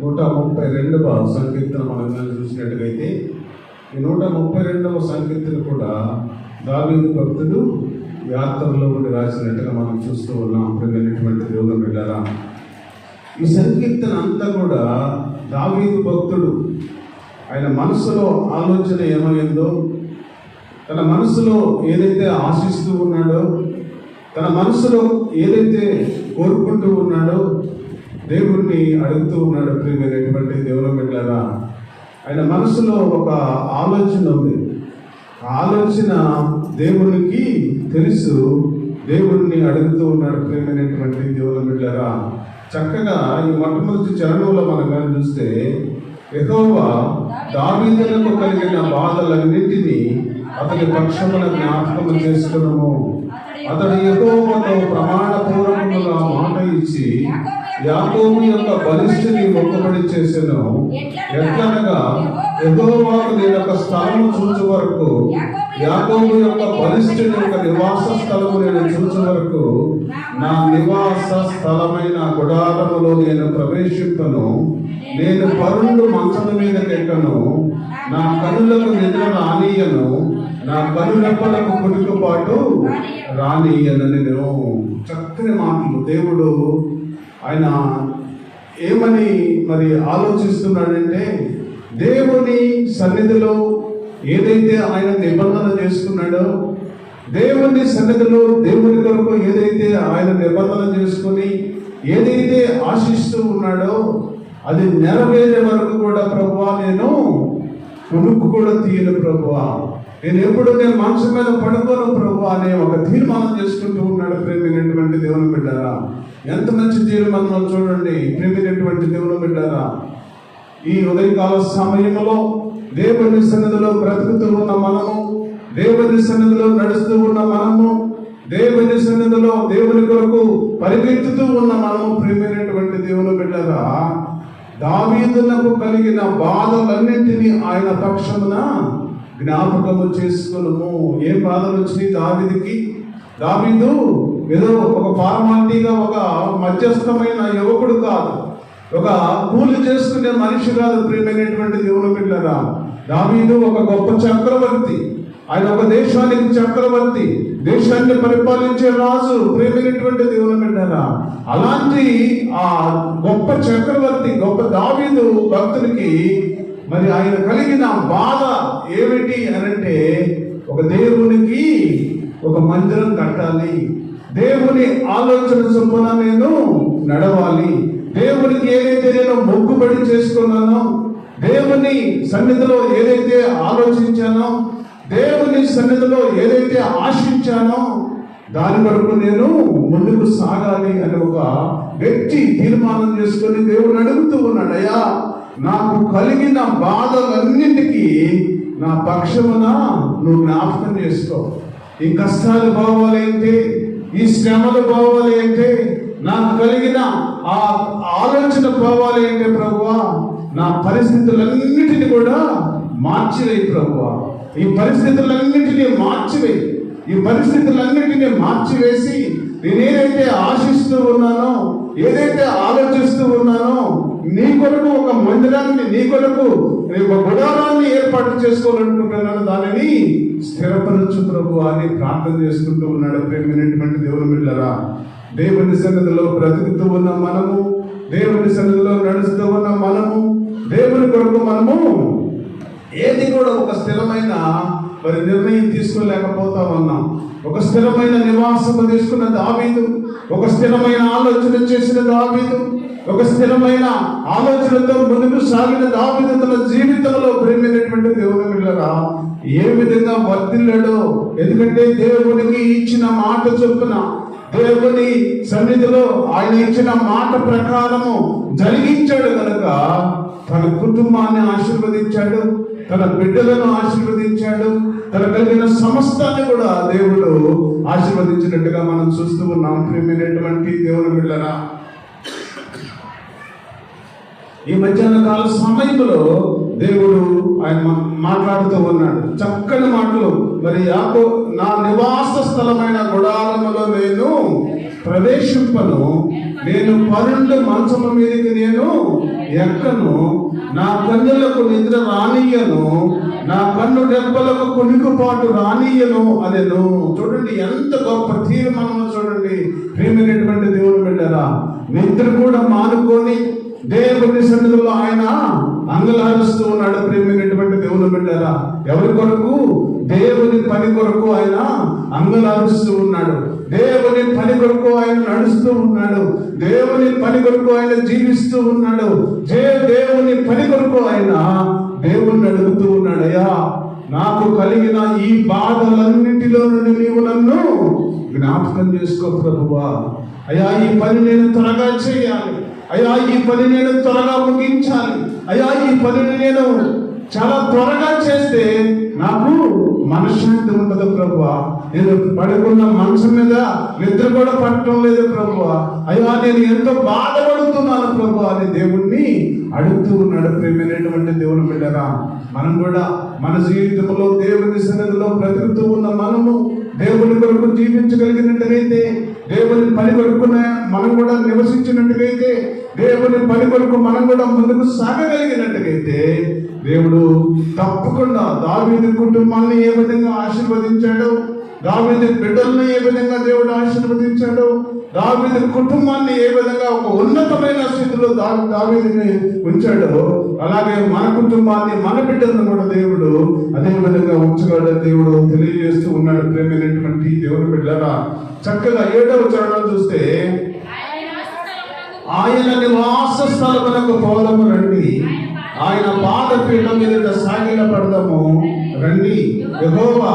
నూట ముప్పై రెండవ సంకీర్తన మనం చూసినట్టుగైతే ఈ నూట ముప్పై రెండవ సంకీర్తన కూడా దావీదు భక్తుడు యాత్రలో ఉండి రాసినట్టుగా మనం చూస్తూ ఉన్నాం. ప్రియమైనటువంటి దేవుని బిడ్డారా ఈ సంకీర్తన అంతా కూడా దావీదు భక్తుడు. ఆయన మనసులో ఆలోచన ఏమైందో తన మనసులో ఏదైతే ఆశిస్తూ ఉన్నాడో తన మనసులో ఏదైతే కోరుకుంటూ ఉన్నాడో దేవుణ్ణి అడుగుతూ ఉన్నాడు ప్రియమైనటువంటి దేవుని బిడ్డారా ఆయన మనసులో ఒక ఆలోచన ఉంది. ఆ ఆలోచన దేవునికి తెలుసు. దేవుణ్ణి అడుగుతూ ఉన్నాడు ప్రియమైనటువంటి దేవుని బిడ్డారా చక్కగా ఈ మొట్టమొదటి చరణంలో మనం కానీ చూస్తే ఎహోవా దావీదులకు కలిగిన బాధలన్నింటినీ అతని పక్షముల జ్ఞాపకం చేసుకున్నాము అతడు యెహోవాతో ప్రమాణపూర్వకముగా మాట ఇచ్చి యాకోబు యొక్క బలిష్ఠుని మొక్కుబడి చేసెను ఎట్లనగా యహోవాకు నేను ఒక స్థలం చూచు వరకు యాకోబు యొక్క బలిష్ఠుని యొక్క నివాస స్థలము నేను చూచు వరకు నా నివాస స్థలమైన గుడారములో నేను ప్రవేశింపను. నేను పరుండు మంచం మీద ఎక్కను నా కనులకు నిద్ర రానియను. నా కనులెప్పలకు రాని అని నేను చక్కని మాటలు. దేవుడు ఆయన ఏమని మరి ఆలోచిస్తున్నాడంటే దేవుని సన్నిధిలో ఏదైతే ఆయన నిబంధన చేసుకున్నాడో దేవుని సన్నిధిలో దేవుని కొరకు ఏదైతే ఆయన నిబంధన చేసుకుని ఏదైతే ఆశిస్తూ ఉన్నాడో అది నెరవేరే వరకు కూడా ప్రభువా నేను కొనుక్కు కూడా తీయను ప్రభువా. నేను ఎప్పుడు నేను మనసు మీద పడుకోను ప్రభు అనే ఒక తీర్మానం చేసుకుంటూ ఉన్నాడు ప్రేమినటువంటి దేవుని బిడ్డారా. ఎంత మంచి తీర్మానం చూడండి ప్రేమినటువంటి దేవుని బిడ్డారా. ఈ ఉదయకాల సమయంలో దేవుని సన్నిధిలో బ్రతుకుతూ ఉన్న మనము దేవుని సన్నిధిలో నడుస్తూ ఉన్న మనము దేవుని సన్నిధిలో దేవుని కొరకు పరిగెత్తుతూ ఉన్న మనము ప్రేమైనటువంటి దేవుని బిడ్డరా. దావీదులకు కలిగిన బాధలన్నింటినీ ఆయన పక్షమున జ్ఞాపకము చేసుకునము. ఏ బాధలు వచ్చినాయి దావిదికి? దావీదు ఏదో ఒక ఫార్మాలిటీగా ఒక మధ్యస్థమైన యువకుడు కాదు. ఒక కూలి చేసుకునే మనిషి కాదు ప్రియమైనటువంటి దేవుని బిడ్డరా. దావీదు ఒక గొప్ప చక్రవర్తి. ఆయన ఒక దేశానికి చక్రవర్తి. దేశాన్ని పరిపాలించే రాజు ప్రేమైనటువంటి దేవుని బిడ్డరా. అలాంటి ఆ గొప్ప చక్రవర్తి గొప్ప దావీదు భక్తునికి మరి ఆయన కలిగిన బాధ ఏమిటి అనంటే ఒక దేవునికి ఒక మందిరం కట్టాలి. దేవుని ఆలోచన చొప్పున నేను నడవాలి. దేవునికి ఏదైతే నేను మొక్కుబడి చేసుకున్నానో దేవుని సన్నిధిలో ఏదైతే ఆలోచించానో దేవుని సన్నిధిలో ఏదైతే ఆశించానో దాని వరకు నేను ముందుకు సాగాలి అని ఒక వ్యక్తి తీర్మానం చేసుకొని దేవుడు అడుగుతూ ఉన్నాడు. అయ్యా నాకు కలిగిన బాధలన్నింటికీ నా పక్షమున నువ్వు జ్ఞాపకం చేసుకో. ఈ కష్టాలు పోవాలి ఈ శ్రమలు పోవాలి అంటే నాకు కలిగిన ఆ ఆలోచన పోవాలి అంటే ప్రభువా నా పరిస్థితులన్నిటిని కూడా మార్చివేయి ప్రభువా. ఈ పరిస్థితులన్నిటినీ మార్చివేయి. ఈ పరిస్థితులన్నింటినీ మార్చివేసి నేనేదైతే ఆశిస్తూ ఉన్నానో ఏదైతే ఆలోచిస్తూ ఉన్నానో నీ కొరకు ఒక మందిరాన్ని నీ కొరకు నీ ఒక గుడారాన్ని ఏర్పాటు చేసుకోవాలనుకుంటున్నాను దానిని స్థిరపరచు ప్రభు అని ప్రార్థన చేసుకుంటూ ఉన్నాడు ప్రేమైనటువంటి దేవుని బిడ్డరా దేవుని సన్నిధిలో బ్రతుకుతూ ఉన్న మనము దేవుని సన్నిధిలో నడుస్తూ ఉన్న మనము దేవుని కొరకు మనము ఏది కూడా ఒక స్థిరమైన మరి నిర్ణయం తీసుకోలేకపోతా ఉన్నాం. ఒక స్థిరమైన నివాసము తీసుకున్న దావీదు ఒక స్థిరమైన ఆలోచన చేసిన దావీదు ఒక స్థిరమైన ఆలోచనతో ముందుకు సాగిన దావీదు తన జీవితంలో ప్రేమైనటువంటి దేవుని బిడ్డరా ఏ విధంగా వర్తిల్లాడో ఎందుకంటే దేవునికి ఇచ్చిన మాట చొప్పున దేవుని సన్నిధిలో ఆయన ఇచ్చిన మాట ప్రకారము జరిగించాడు కనుక తన కుటుంబాన్ని ఆశీర్వదించాడు తన బిడ్డలను ఆశీర్వదించాడు. తన కలిగిన సమస్తాన్ని కూడా దేవుడు ఆశీర్వదించినట్టుగా మనం చూస్తూ ఉన్నాం ప్రేమైనటువంటి దేవుని బిడ్డరా. ఈ మధ్యాహ్న కాల సమయంలో దేవుడు ఆయన మాట్లాడుతూ ఉన్నాడు. చక్కని మాటలు. మరి యాకో నా నివాస స్థలమైన గుడారములో నేను ప్రవేశింపను. నేను పరుండు మంచము మీదకి నేను ఎక్కను. నా కన్నులకు నిద్ర రానియను నా కన్ను దెబ్బలకు కొనుకుపాటు రానియను అనేను. చూడండి ఎంత గొప్ప తీర్మానం చూడండి. ప్రేమైనటువంటి దేవుడు పెట్టారా నిద్ర కూడా మానుకొని దేవుని సన్నిధిలో ఆయన అంగలారుస్తూ ఉన్నాడు ప్రేమైనటువంటి దేవుని పెట్టారా ఎవరి కొరకు? దేవుని పని కొరకు ఆయన అంగలారుస్తూ ఉన్నాడు. దేవుని పని కొరకు ఆయన నడుస్తూ ఉన్నాడు. దేవుని పని కొరకు ఆయన జీవిస్తూ ఉన్నాడు. జే దేవుని పని కొరకు ఆయన దేవుణ్ణి అడుగుతూ ఉన్నాడు. అయ్యా నాకు కలిగిన ఈ బాధలన్నింటిలో నుండి నీవు నన్ను జ్ఞాపకం చేసుకో ప్రభువా. అయ్యా ఈ పని నేను త్వరగా చేయాలి. అయ్యా ఈ పని నేను త్వరగా ముగించాలి. అయ్యా ఈ పనిని నేను చాలా త్వరగా చేస్తే నాకు మనశ్శాంతి ఉండదు ప్రభు నేను పడుకున్న మనసు మీద నిద్ర కూడా పట్టడం లేదు ప్రభు అయ్యో నేను ఎంతో బాధపడుతున్నాను ప్రభు అని దేవుణ్ణి అడుగుతూ ఉన్నాడు ప్రేమైనటువంటి దేవుని బిడ్డరా. మనం కూడా మన జీవితంలో దేవుని సన్నిధిలో బ్రతుకుతూ ఉన్న మనము దేవుని కొరకు జీవించగలిగినట్టుగైతే దేవుని పని కొరకున మనం కూడా నివసించినట్టుగైతే దేవుని పని కొరకు మనం కూడా ముందుకు సాగగలిగినట్టుగైతే దేవుడు తప్పకుండా దావీదు కుటుంబాన్ని ఏ విధంగా ఆశీర్వదించాడో దావీదు బిడ్డల్ని ఏ విధంగా దేవుడు ఆశీర్వదించాడు దావీదు కుటుంబాన్ని ఏ విధంగా ఒక ఉన్నతమైన స్థితిలో దా దావీదుని ఉంచాడో అలాగే మన కుటుంబాన్ని మన బిడ్డలను కూడా దేవుడు అదే విధంగా ఉంచగలడు దేవుడు తెలియజేస్తూ ఉన్నాడు ప్రేమైనటువంటి దేవుని బిడ్డరా చక్కగా ఏడవ చరణం చూస్తే ఆయన నివాస స్థలమునకు పోదము రండి. ఆయన పాదపీఠం మీద సాగిల పడదము రండి. యహోవా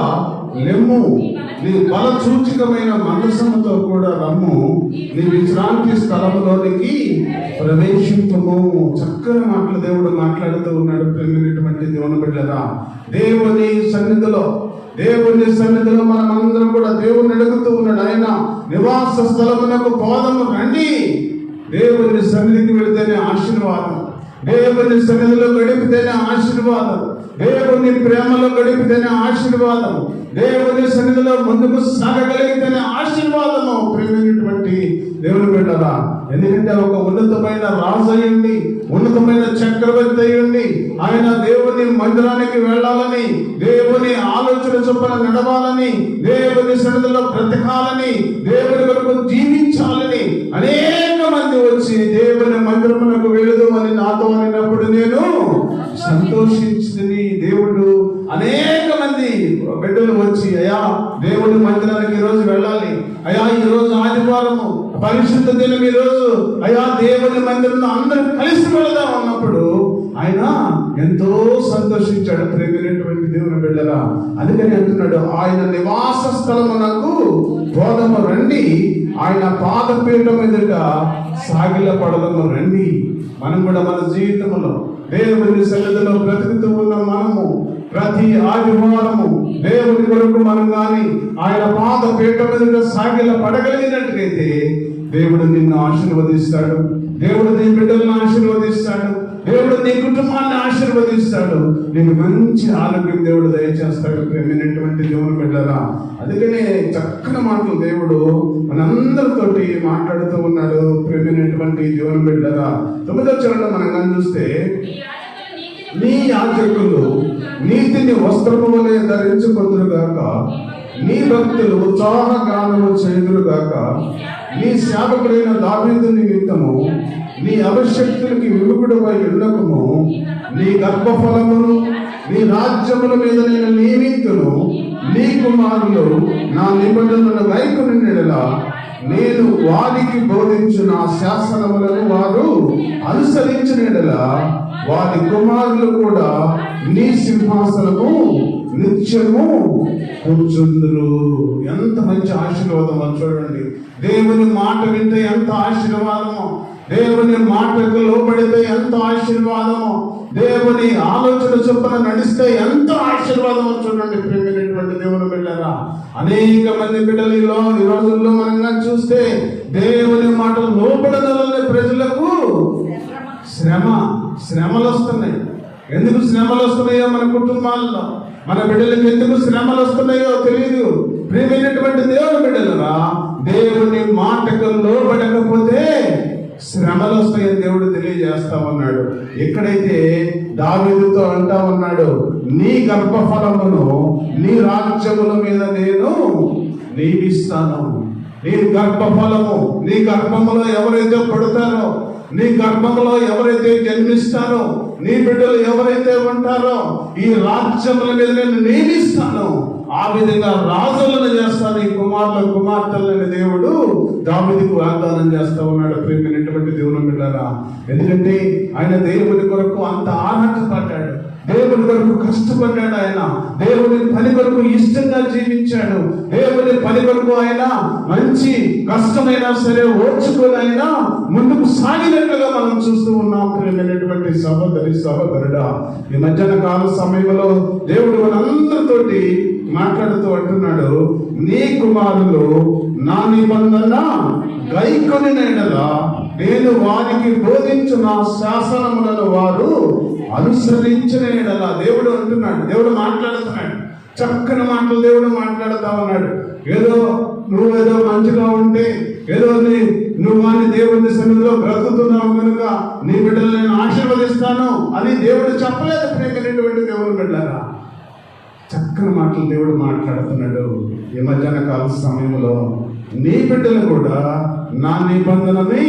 లెమ్ము. నీ బల సూచికమైన మనసముతో కూడా రమ్ము. నీ విశ్రాంతి స్థలంలోనికి ప్రవేశింపము. చక్కని మాటలు దేవుడు మాట్లాడుతూ ఉన్నాడు ప్రేమైనటువంటి దేవుని బిడ్డరా. దేవుని సన్నిధిలో దేవుని సన్నిధిలో మనం అందరం కూడా దేవుని అడుగుతూ ఉన్నాడు. ఆయన నివాస స్థలమునకు బోధము రండి. దేవుని సన్నిధికి వెళితేనే ఆశీర్వాదం. దేవుని సన్నిధిలో గడిపితేనే ఆశీర్వాదం. దేవుని ప్రేమలో గడిపితేనే ఆశీర్వాదం. దేవుని సన్నిధిలో ముందుకు సాగగలిగితేనే ఆశీర్వాదము ప్రేమైనటువంటి దేవుని బిడ్డరా. ఎందుకంటే ఒక ఉన్నతమైన రాజయుణ్ణి అయ్యండి ఉన్నతమైన చక్రవర్తి అయ్యండి ఆయన దేవుని మందిరానికి వెళ్ళాలని దేవుని ఆలోచన చొప్పున నడవాలని దేవుని సన్నిధిలో బ్రతకాలని దేవుని కొరకు జీవించాలని అనేక మంది వచ్చి దేవుని మందిరమునకు అని నాతో అనినప్పుడు నేను సంతోషించింది దేవుడు అనేక బిడ్డలు వచ్చి అయ్యా దేవుని మందిరానికి ఈ రోజు వెళ్ళాలి. అయ్యా ఈ రోజు ఆదివారము పరిశుద్ధ దినం ఈ రోజు అయ్యా దేవుని మందిరంలో అందరూ కలిసి వెళదాం అన్నప్పుడు ఆయన ఎంతో సంతోషించాడు ప్రేమైనటువంటి దేవుని బిడ్డలా. అందుకని అంటున్నాడు ఆయన నివాస స్థలమునకు బోధము రండి. ఆయన పాదపీఠం ఎదుట సాగిల పడదము రండి. మనం కూడా మన జీవితంలో దేవుని సన్నిధిలో బ్రతుకుతూ ఉన్న మనము. ప్రతి ఆదివారము దేవుని కొరకు మనం కానీ ఆయన పాద పీఠ మీద సాగిల పడగలిగినట్లయితే దేవుడు నిన్ను ఆశీర్వదిస్తాడు. దేవుడు నీ బిడ్డలను ఆశీర్వదిస్తాడు. దేవుడు నీ కుటుంబాన్ని ఆశీర్వదిస్తాడు. నేను మంచి ఆరోగ్యం దేవుడు దయచేస్తాడు ప్రేమైనటువంటి దేవుని బిడ్డరా. అందుకనే చక్కని మాటలు దేవుడు మనందరితోటి మాట్లాడుతూ ఉన్నాడు ప్రేమైనటువంటి దేవుని బిడ్డరా. తొమ్మిదో చరణం మనం కానీ చూస్తే నీ యాజకులు నీతిని వస్త్రము వలె ధరించుకుందురుగాక నీ భక్తులు ఉత్సాహ గానము చేయుదురుగాక నీ సేవకుడైన దావీదు నిమిత్తము నీ అవశక్తులకి విముకుడుపై ఉండకము. నీ గర్భఫలమును నీ రాజ్యముల మీద నేను నియమితును. నీ కుమారులు నా నిబంధనలు వైపుని నెడలా నేను వారికి బోధించిన శాసనములను వారు అనుసరించిన యెడల వారి కుమారులు కూడా నీ సింహాసనము నిత్యము కూర్చుందురు. ఎంత మంచి ఆశీర్వాదం అని చూడండి. దేవుని మాట వింటే ఎంత ఆశీర్వాదము దేవుని మాటకు లోబడితే ఎంత ఆశీర్వాదము దేవుని ఆలోచన చొప్పున నడిస్తే ఎంత ఆశీర్వాదం చూడండి ప్రేమైనటువంటి దేవుని బిడ్డరా. అనేక మంది బిడ్డలు ఈ ఈ రోజుల్లో మనం చూస్తే దేవుని మాట లోపడదలని ప్రజలకు శ్రమ. శ్రమలు వస్తున్నాయి ఎందుకు శ్రమలు వస్తున్నాయో మన కుటుంబాల్లో? మన బిడ్డలకు ఎందుకు శ్రమలు వస్తున్నాయో తెలియదు ప్రేమైనటువంటి దేవుని బిడ్డలరా దేవుని మాటకు లోబడకపోతే శ్రమలు వస్తాయని దేవుడు తెలియజేస్తా ఉన్నాడు. ఎక్కడైతే దావీదుతో అంటా ఉన్నాడు నీ గర్భఫలమును నీ రాజ్యముల మీద నేను నియమిస్తాను. నీ గర్భఫలము నీ గర్భములో ఎవరైతే పడతారో నీ గర్భంలో ఎవరైతే జన్మిస్తారో నీ బిడ్డలు ఎవరైతే ఉంటారో ఈ రాజ్యముల మీద నేను నియమిస్తాను ఆ విధంగా రాజులను చేస్తాను ఈ కుమారుల కుమార్తెలని దేవుడు దావిదికి వాగ్దానం చేస్తా ఉన్నాడు. ప్రేమినటువంటి దేవుని బిడ్డారా ఎందుకంటే ఆయన దేవుని కొరకు అంత ఆరాటపడ్డాడు. కొరకు ఆయన. దేవుని పని కొరకు ఇష్టంగా జీవించాడు. దేవుని పని కొరకు ఆయన మంచి కష్టమైనా సరే ఓర్చుకొని ఆయన ముందుకు సాగినట్లుగా మనం చూస్తూ ఉన్నాం ప్రేమైనటువంటి సహోదరి సహోదరుడా. ఈ మధ్యాహ్న కాల సమయంలో దేవుడు మనందరితోటి మాట్లాడుతూ అంటున్నాడు నీ కుమారులు నా నిబంధన గైకొని నేను వారికి బోధించిన నా శాసనములను వారు అనుసరించిన అలా దేవుడు అంటున్నాడు దేవుడు మాట్లాడుతున్నాడు. చక్కని మాటలు దేవుడు మాట్లాడుతా ఉన్నాడు. ఏదో నువ్వు ఏదో మంచిగా ఉంటే ఏదో నీ నువ్వు అని దేవుని సన్నిధిలో బ్రతుకుతున్నావు కనుక నీ బిడ్డలు నేను ఆశీర్వదిస్తాను అని దేవుడు చెప్పలేదు ప్రేమైనటువంటి దేవుని బిడ్డారా చక్కని మాటలు దేవుడు మాట్లాడుతున్నాడు. ఈ మధ్యాహ్న కాల సమయంలో నీ బిడ్డలు కూడా నా నిబంధనని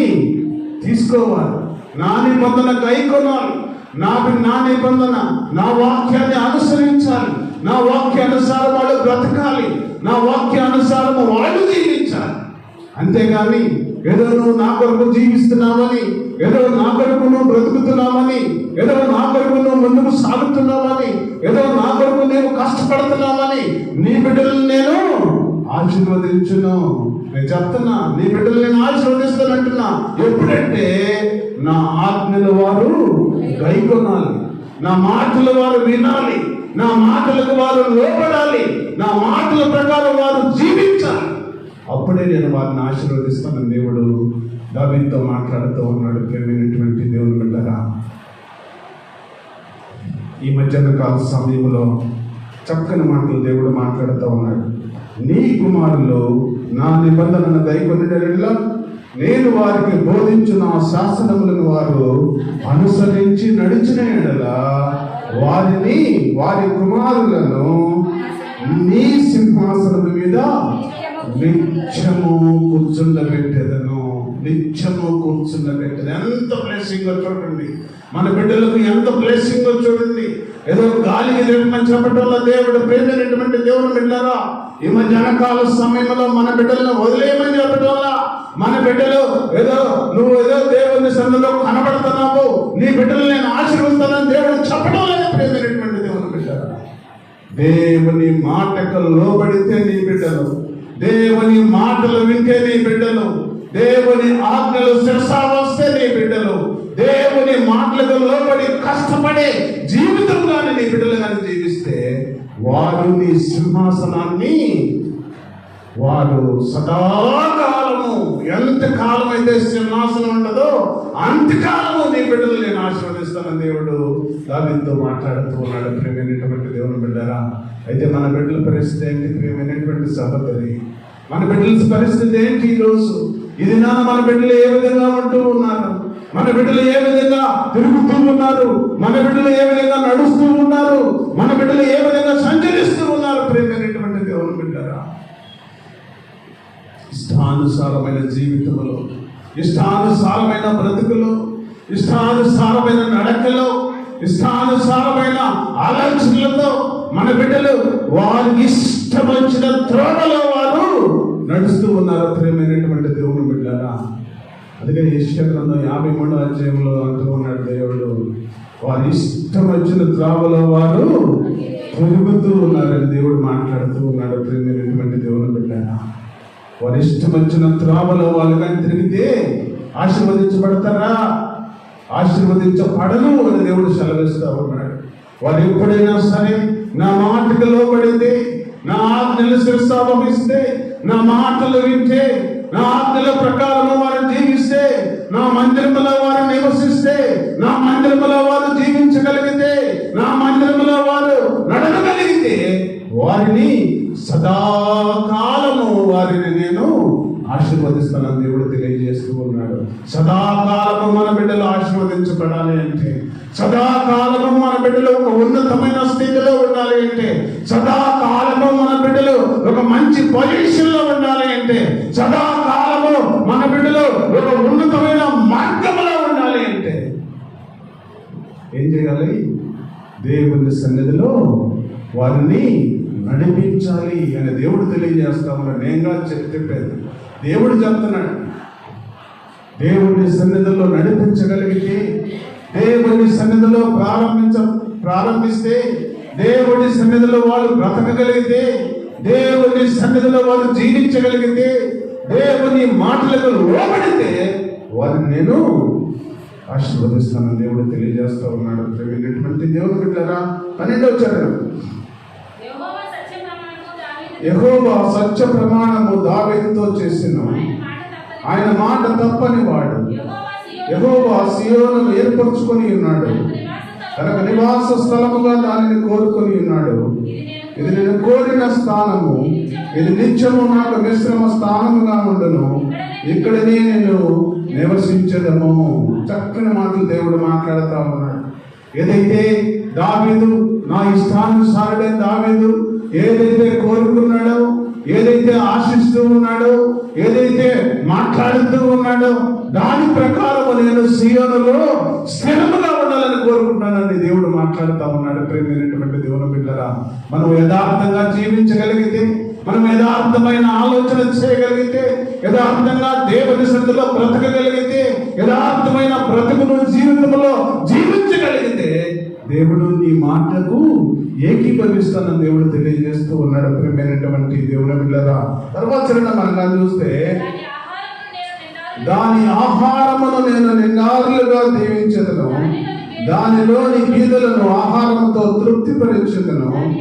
తీసుకోవాలి. నా నిబంధన కైకొనాలి నా నా నిబంధన నా వాక్యాన్ని అనుసరించాలి. నా వాక్యానుసారం వాళ్ళు బ్రతకాలి. నా వాక్యానుసారం వాళ్ళు జీవించాలి. అంతేగాని ఏదో నువ్వు నా కొరకు జీవిస్తున్నావని ఏదో నా కొరకు నువ్వు బ్రతుకుతున్నావని ఏదో నా కొరకు నువ్వు ముందుకు సాగుతున్నావని ఏదో నా కొరకు నేను కష్టపడుతున్నావని నీ బిడ్డలు నేను ఆశీర్వదించును. నేను చెప్తున్నా నీ బిడ్డలు నేను ఆశీర్వదిస్తానంటున్నా ఎప్పుడంటే నా ఆజ్ఞల వారు గైకొనాలి. నా మాటల వారు వినాలి. నా మాటలకు వారు లోపడాలి నా మాటల ప్రకారం వారు జీవించాలి. అప్పుడే నేను వారిని ఆశీర్వదిస్తాను దేవుడు. దావీదుతో మాట్లాడుతూ ఉన్నాడు ప్రేమైనటువంటి దేవుని బిడ్డరా. ఈ మధ్యాహ్న కాల సమయంలో చక్కని మాటలు దేవుడు మాట్లాడుతూ ఉన్నాడు. నీ కుమారులు నా నిబంధనను గైకొనిలా నేను వారికి బోధించిన శాసనములను వారు అనుసరించి నడిచిన ఎడలా వారిని వారి కుమారులను నీ సింహాసనము మీద నిత్యము కూర్చుండబెట్టేదను. నిత్యము కూర్చుండబెట్టేది ఎంత బ్లెస్సింగ్ చూడండి. మన బిడ్డలకు ఎంత బ్లెస్సింగ్ చూడండి. ఏదో గాలికి లేపమని దేవుడు ప్రేమైనటువంటి దేవుడు బిడ్డారా ఈ మధ్యాహ్న సమయంలో మన బిడ్డలను వదిలేయమని చెప్పడం వల్ల మన బిడ్డలు ఏదో నువ్వు ఏదో దేవుని సన్నిధిలో కనబడుతున్నావు నీ బిడ్డలు నేను ఆశీర్వదిస్తానని దేవుడు చెప్పడం లేదు ప్రేమైనటువంటి దేవుని బిడ్డారా దేవుని మాటకు లోబడితే నీ బిడ్డలు దేవుని మాటలు వింటే నీ బిడ్డలు దేవుని ఆజ్ఞలు శిరసా వస్తే నీ బిడ్డలు దేవుని మాటలకు లోబడి కష్టపడే జీవితంలోని నీ బిడ్డలు జీవిస్తే వారు నీ సింహాసనాన్ని వారు సదాకాలము ఎంత కాలం అయితే సింహాసనం ఉండదో అంతకాలము నీ బిడ్డలు నేను ఆశీర్వదిస్తాను దేవుడు దానితో మాట్లాడుతూ ఉన్నాడు. ప్రేమైనటువంటి దేవుని బిడ్డరా అయితే మన బిడ్డల పరిస్థితి ఏంటి? ప్రేమైనటువంటి సహోదరి మన బిడ్డల పరిస్థితి ఏంటి ఈరోజు? ఇది నాన్న మన బిడ్డలు ఏ విధంగా ఉంటూ ఉన్నారు? మన బిడ్డలు ఏ విధంగా తిరుగుతూ ఉన్నారు? మన బిడ్డలు ఏ విధంగా నడుస్తూ ఉన్నారు? మన బిడ్డలు ఏ విధంగా సంచరిస్తూ ఉన్నారు? ప్రేమైనటువంటి దేవుని బిడ్డరా ఇష్టానుసారమైన జీవితంలో ఇష్టానుసారమైన బ్రతుకులో ఇష్టానుసారమైన నడకలో ఇష్టానుసారమైన ఆలోచనలతో మన బిడ్డలు వారికి ఇష్టం వచ్చిన త్రోవలో వారు నడుస్తూ ఉన్నారు. ప్రేమైనటువంటి దేవుని బిడ్డారా అందుకే గ్రంథం యాభై మూడో అధ్యాయంలో అంటూ ఉన్నాడు దేవుడు వారి ఇష్టం వచ్చిన త్రావలో వారు తిరుగుతూ ఉన్నారని దేవుడు మాట్లాడుతూ ఉన్నాడు ప్రేమైనటువంటి దేవుని బిడ్డారా. వారి ఇష్టం వచ్చిన త్రావలో వాళ్ళు కానీ తిరిగితే ఆశీర్వదించబడతారా? ఆశీర్వదించబడను అని దేవుడు సెలవిస్తూ ఉన్నాడు. వారు ఎప్పుడైనా సరే నా మాటకు లోబడితే నా ఆజ్ఞలు శిరసావహిస్తే నా మాటలు వింటే నా ఆజ్ఞల ప్రకారము వారు జీవిస్తే నా మందిరములో వారు నివసిస్తే నా మందిరములో వారు జీవించగలిగితే నా మందిరములో వారు నడవగలిగితే వారిని సదాకాలము వారిని నేను ఆశీర్వదిస్తానని దేవుడు తెలియజేస్తూ ఉన్నాడు. సదాకాలము మన బిడ్డలు ఆశీర్వదించబడాలి అంటే సదాకాలము మన బిడ్డలు ఒక ఉన్నతమైన స్థితిలో ఉండాలి అంటే సదాకాలము మన బిడ్డలు ఒక మంచి పొజిషన్లో ఉండాలి అంటే సదాకాలము మన బిడ్డలు ఒక ఉన్నతమైన మార్గంలో ఉండాలి అంటే. ఏం చేయాలి? దేవుని సన్నిధిలో వారిని నడిపించాలి అని దేవుడు తెలియజేస్తామని నేను కాదు చెప్పేది దేవుడు చెప్తున్నాడు. దేవుడిని సన్నిధిలో నడిపించగలిగితే దేవుని సన్నిధిలో ప్రారంభించ ప్రారంభిస్తే దేవుని సన్నిధిలో వాళ్ళు బ్రతకగలిగితే దేవుని సన్నిధిలో వారు జీవించగలిగితే దేవుని మాటలకు లోబడితే వారిని నేను ఆశీర్వదిస్తానని దేవుడు తెలియజేస్తా ఉన్నాడు. ప్రేమైనటువంటి దేవుని బిడ్డరా పన్నెండో చరణం. యెహోవా సత్య ప్రమాణము దావీదుతో చేసిన. ఆయన మాట తప్పని వాడు. సియోను ఏర్పరచుకొని ఉన్నాడు. తనకు నివాస స్థలముగా దానిని కోరుకొని ఉన్నాడు. ఇది నేను కోరిన స్థానము. ఇది నిత్యము నాకు మిశ్రమ స్థానముగా ఉండను. ఇక్కడనే నేను నివసించదము. చక్కని మాటలు దేవుడు మాట్లాడుతా ఉన్నాడు. ఏదైతే దావీదు నా ఇష్టానుసారుడే దావీదు ఏదైతే కోరుకున్నాడో ఏదైతే ఆశిస్తూ ఉన్నాడో ఏదైతే మాట్లాడుతూ ఉన్నాడో దాని ప్రకారం నేను సీయోనులో స్థిరముగా ఉండాలని కోరుకుంటానని దేవుడు మాట్లాడుతూ ఉన్నాడు ప్రేమైనటువంటి దేవుని బిడ్డరా. మనం యథార్థంగా జీవించగలిగితే మనం యథార్థమైన ఆలోచన చేయగలిగితే యథార్థంగా దేవుని సన్నిధిలో బ్రతకగలిగితే యథార్థమైన బ్రతుకును జీవితంలో జీవించగలిగితే దేవుడు నీ మాటకు ఏకీభవిస్తానని దేవుడు తెలియజేస్తూ ఉన్నాడు ప్రేమైనటువంటి దేవుని బిడ్డరా. తర్వాత చరణం చూస్తే దాని ఆహారమును నేను నిన్నారులుగా దీవించదను. దానిలోని గీతలను ఆహారముతో తృప్తిపరచుదను.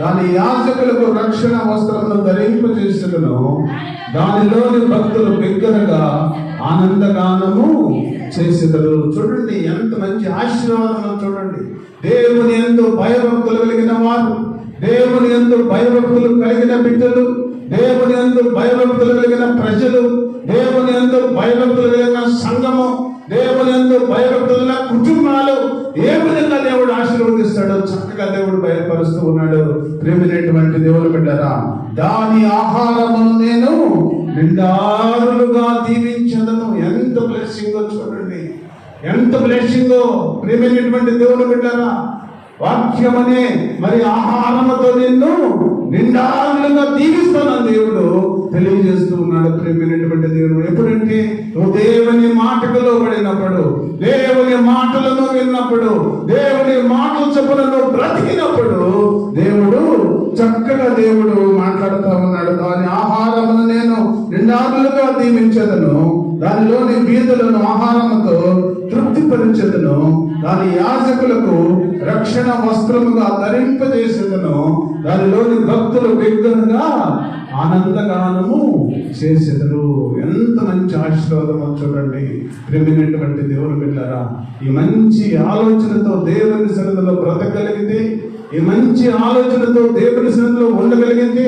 దాని యాజకులకు రక్షణ వస్త్రమును ధరింపజేసుదను. దానిలోని భక్తులు బిగ్గరగా ఆనందగానము చేసేదరు. చూడండి ఎంత మంచి ఆశీర్వాదం చూడండి. దేవుని ఎందు భయభక్తులు కలిగిన వారు దేవుని ఎందు భయభక్తులు కలిగిన బిడ్డలు దేవుని ఎందు భయభక్తులు కలిగిన ప్రజలు దేవుని ఎందు భయభక్తులు కలిగిన సంఘము దేవుని ఎందు భయభక్తులు కుటుంబాలు ఏ విధంగా దేవుడు ఆశీర్వదిస్తాడో చక్కగా దేవుడు బయలుపరుస్తూ ఉన్నాడు. ప్రేమినటువంటి దేవుడు బిడ్డరా దాని ఆహారమును నేను నిండారులుగా దీవించదను ఎంత బ్లెస్సింగో చూడండి ఎంత బ్లెస్సింగో ప్రేమైనటువంటి దేవుడు బిడ్డరా. వాక్యమనే మరి ఆహారముతో నిన్ను నిండారులుగా దీవిస్తానని దేవుడు తెలియజేస్తూ ఉన్నాడు ప్రేమైనటువంటి దేవుడు. ఎప్పుడంటే నువ్వు దేవుని మాటకు లోబడినప్పుడు దేవుని మాటలను విన్నప్పుడు దేవుని మాటలు చొప్పున నువ్వు బ్రతికినప్పుడు దేవుడు చక్కగా దేవుడు మాట్లాడుతూ ఉన్నాడు. దాని ఆహారమును నేను నిండారులుగా దీవించదను. దానిలో చేసేదను దాని యాజకులకు రక్షణ వస్త్రముగా ధరింపజేసేదను దానిలోని భక్తులు బిగ్గరగా ఆనందగానము చేసేదరు ఎంత మంచి ఆశీర్వాదం చూడండి. ప్రేమైనటువంటి దేవుడు బిడ్డారా ఈ మంచి ఆలోచనతో దేవుని సన్నిధిలో బ్రతకగలిగితే ఈ మంచి ఆలోచనతో దేవుని సన్నిధిలో ఉండగలిగితే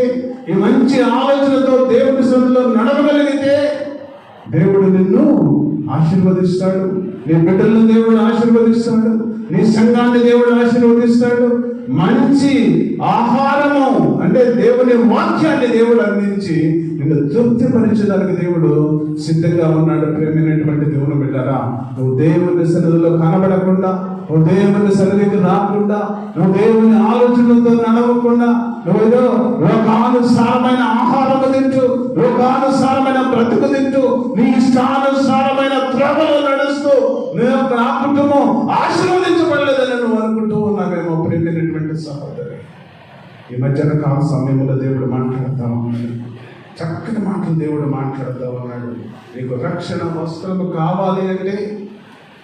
ఈ మంచి ఆలోచనతో దేవుని సన్నిధిలో నడవగలిగితే దేవుడు నిన్ను ఆశీర్వదిస్తాడు. నీ బిడ్డలను దేవుడు ఆశీర్వదిస్తాడు. నీ సంఘాన్ని దేవుడు ఆశీర్వదిస్తాడు. మంచి ఆహారము అంటే దేవుని వాక్యాన్ని దేవుడు అందించి నిన్ను తృప్తిపరచడానికి దేవుడు సిద్ధంగా ఉన్నాడు. ప్రేమైనటువంటి దేవుని బిడ్డరా నువ్వు దేవుని సన్నిధిలో కనబడకుండా నువ్వు దేవుని సన్నిధికి రాకుండా నువ్వు దేవుని ఆలోచనలతో నడవకుండా నువ్వు ఏదో లోకానుసారమైన ఆహారం తింటూ లోకానుసారమైన బ్రతుకు తింటూ నీ ఇష్టానుసారమైన త్రోవలో నడుస్తూ నేను నా కుటుంబం ఆశీర్వదించబడలేదని నువ్వు అనుకుంటూ ఉన్నావేమో ప్రేమైనటువంటి సహోదరు. ఈ మధ్యన కాల సమయంలో దేవుడు మాట్లాడుతా ఉన్నాడు చక్కటి మాటలు దేవుడు మాట్లాడుతూ ఉన్నాడు నీకు రక్షణ వస్త్రము కావాలి అంటే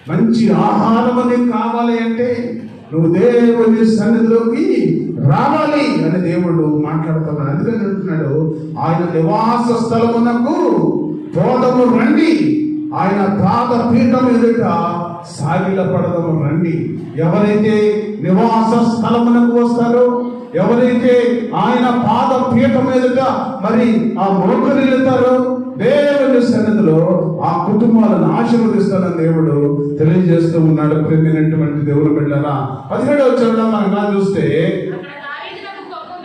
మంచి ఆహారం అనేది కావాలి అంటే నువ్వు దేవుని సన్నిధిలోకి రావాలి అని దేవుడు మాట్లాడుతున్నాడు. అందుకని అంటున్నాడు ఆయన నివాస స్థలమునకు పోదము రండి. ఆయన పాద పీఠం ఎదుట సాగిల పడదము రండి. ఎవరైతే నివాస స్థలమునకు వస్తారో ఎవరైతే ఆయన పాద పీఠం ఎదుట మరి ఆ మోకరిల్లుతారో దేవుని సన్నిధిలో ఆ కుటుంబాలను ఆశీర్వదిస్తానని దేవుడు తెలియజేస్తూ ఉన్నాడు ప్రేమైనటువంటి దేవుడు బిడ్డరా. పదిహేడవ చరణం మనం చూస్తే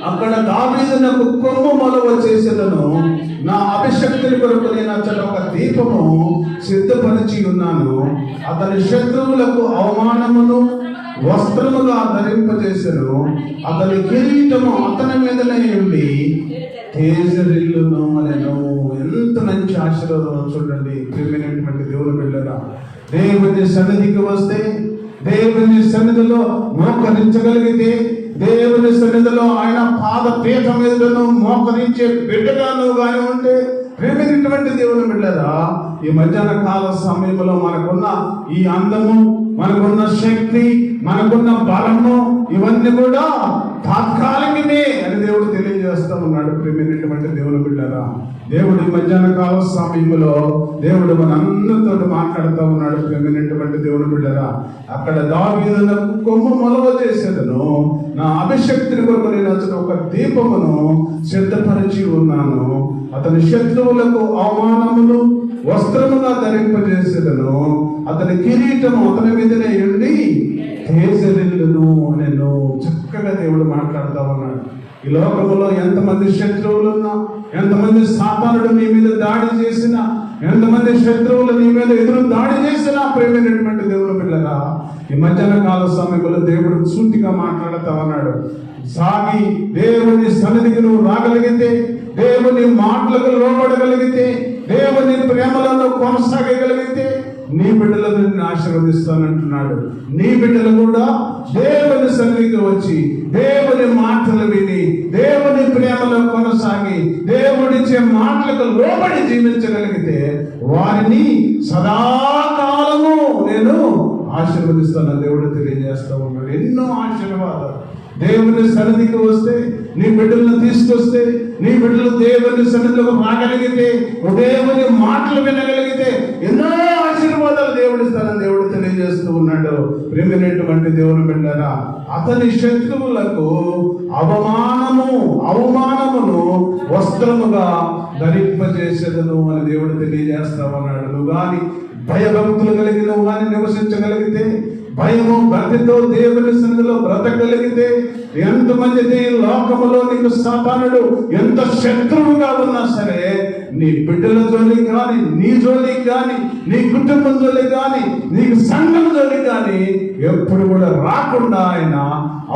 అక్కడ దావీదునకు కొమ్ము మొలవ చేసేదను. నా అభిషక్తుని కొరకు నేను అచ్చట ఒక దీపము సిద్ధపరిచి ఉన్నాను. అతని శత్రువులకు అవమానమును వస్త్రముగా ధరింపజేసెను. అతని కిరీటము అతని మీదనే ఉండి తేజరిల్లును అనెను. ఎంత మంచి ఆశీర్వాదం చూడండి. ప్రియమైనటువంటి దేవుని బిడ్డరా దేవుని సన్నిధికి వస్తే దేవుని సన్నిధిలో మోకరించగలిగితే దేవుని సన్నిధిలో ఆయన పాద పీఠం మీదను మోకరించే బిడ్డగా నువ్వు కానీ ఉంటే ప్రేమైనటువంటి దేవుని బిడ్డరా ఈ మధ్యాహ్న కాల సమయంలో మనకున్న ఈ అందము మనకున్న శక్తి మనకున్న బలము ఇవన్నీ కూడా తాత్కాలికమే అని దేవుడు తెలియజేస్తా ఉన్నాడు ప్రేమైనటువంటి దేవుని బిడ్డరా. దేవుడు మధ్యాహ్న కాల సమయంలో దేవుడు మన అందరితో మాట్లాడుతూ ఉన్నాడు ప్రేమైనటువంటి దేవుని బిడ్డరా. అక్కడ దావీదునకు కొమ్ము మొలవ చేసేదను. నా అభిషక్తిని కొరకు నేను అతను ఒక దీపమును సిద్ధపరిచి ఉన్నాను. అతని శత్రువులకు అవమానమును వస్త్రముగా ధరింపజేసేదను. అతని కిరీటము అతని మీదనే ఉండి తేజరిల్లును. నేను దేవుడు మాట్లాడుతూ ఉన్నాడు ఈ లోకంలో ఎంతమంది శత్రువులు ఉన్నా ఎంతమంది సాతానుడు నీ మీద దాడి చేసినా ఎంతమంది శత్రువులు నీ మీద ఎదురు దాడి చేసినా ప్రేమైనటువంటి దేవుడు పిల్లరా ఈ మధ్యాహ్న కాల సమయంలో దేవుడు సూటిగా మాట్లాడుతూ ఉన్నాడు సాగి దేవుని సన్నిధికి నువ్వు రాగలిగితే దేవుని మాటలకు లోబడగలిగితే దేవుని ప్రేమలను కొనసాగగలిగితే నీ బిడ్డలను నేను ఆశీర్వదిస్తానంటున్నాడు నీ బిడ్డలు కూడా దేవుని సన్నిధికి వచ్చి దేవుని మాటలు విని దేవుని ప్రేమలో కొనసాగి దేవుడిచ్చే మాటలకు లోబడి జీవించగలిగితే వారిని సదాకాలము నేను ఆశీర్వదిస్తాను దేవుడు తెలియజేస్తా ఉన్నాడు. ఎన్నో ఆశీర్వాదాలు. దేవుని సన్నిధికి వస్తే నీ బిడ్డలను తీసుకొస్తే నీ బిడ్డలు దేవుని సన్నిధిలో రాగలిగితే దేవుని మాటలు వినగలిగితే ఎన్నో ఆశీర్వాదాలు దేవుడి స్థానం దేవుడు తెలియజేస్తూ ఉన్నాడు. ప్రేమైనటువంటి దేవుని బిడ్డరా అతని శత్రువులకు అవమానము అవమానమును వస్త్రముగా ధరింపజేసేదను అని దేవుడు తెలియజేస్తా ఉన్నాడు. నువ్వు కానీ భయభక్తులు కలిగి నువ్వు కానీ నివసించగలిగితే భయము భక్తితో దేవుని సన్నిధిలో బ్రతకగలిగితే ఎంతమంది నీ లోకములో నీకు సాతానుడు ఎంత శత్రువుగా ఉన్నా సరే నీ బిడ్డల జోలి కానీ నీ జోలి కానీ నీ కుటుంబం జోలి కానీ నీకు సంఘం జోలి కానీ ఎప్పుడు కూడా రాకుండా ఆయన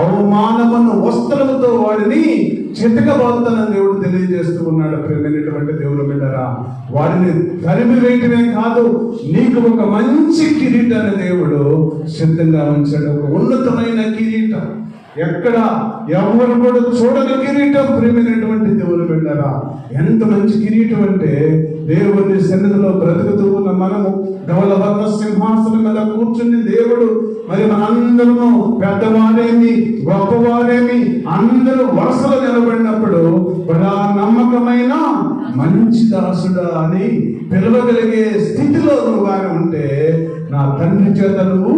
అవమానమును వస్త్రముతో వాడిని చితకబోతానని దేవుడు తెలియజేస్తూ ఉన్నాడు. ప్రేమైనటువంటి దేవుడు బిడ్డరా వాడిని తరిమి వేయటమే కాదు నీకు ఒక మంచి కిరీటాన్ని దేవుడు సిద్ధంగా ఉంచాడు. ఒక ఉన్నతమైన కిరీటం. ఎక్కడ? ఎవరు కూడా చూడని కిరీటం ప్రేమైనటువంటి దేవుని వెళ్ళారా ఎంత మంచి కిరీటం అంటే దేవుని సన్నిధిలో బ్రతుకుతూ ఉన్న మనము ధవలవర్ణ సింహాసనం మీద కూర్చుని దేవుడు మరి మనందరము పెద్దవారేమి గొప్పవారేమి అందరూ వరుసలో నిలబడినప్పుడు బడా నమ్మకమైన మంచి దాసుడా అని పిలవగలిగే స్థితిలో నువ్వు ఉంటే నా తండ్రి చేత నువ్వు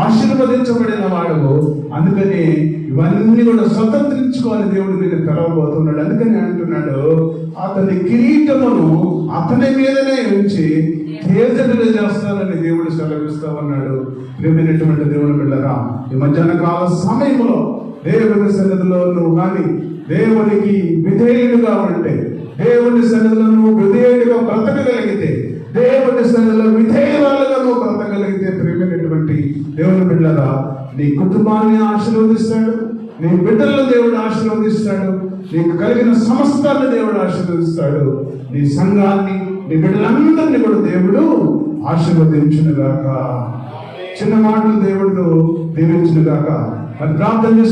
ఆశీర్వదించబడిన వాడు అందుకని ఇవన్నీ కూడా స్వతంత్రించుకోవాలి దేవుడు నేను తెరవబోతున్నాడు. అందుకని అంటున్నాడు అతని కిరీటమును అతని మీదనే ఉంచి తేజలు చేస్తానని దేవుడు సెలవిస్తా ఉన్నాడు. ప్రేమైనటువంటి దేవుని బిడ్డరా ఈ మధ్యాహ్న కాల సమయంలో దేవుని సన్నిధిలో నువ్వు కానీ దేవునికి విధేయుడుగా ఉంటే దేవుని సన్నిధిలో నువ్వు విధేయుడిగా బ్రతకగలిగితే దేవుని సన్నిధిలో విధేయురాలుగా నువ్వు బ్రతకగలిగితే ప్రేమైనటువంటి దేవుని బిడ్డరా నీ కుటుంబాన్ని ఆశీర్వదిస్తాడు నీ బిడ్డలను దేవుడు ఆశీర్వదిస్తాడు నీకు కలిగిన సమస్తాన్ని దేవుడు ఆశీర్వదిస్తాడు. నీ సంఘాన్ని నీ బిడ్డలందరినీ కూడా దేవుడు ఆశీర్వదించునుగాక. చిన్న మాటలు దేవుడు దీవించునుగాక. మరి ప్రార్థన చేసి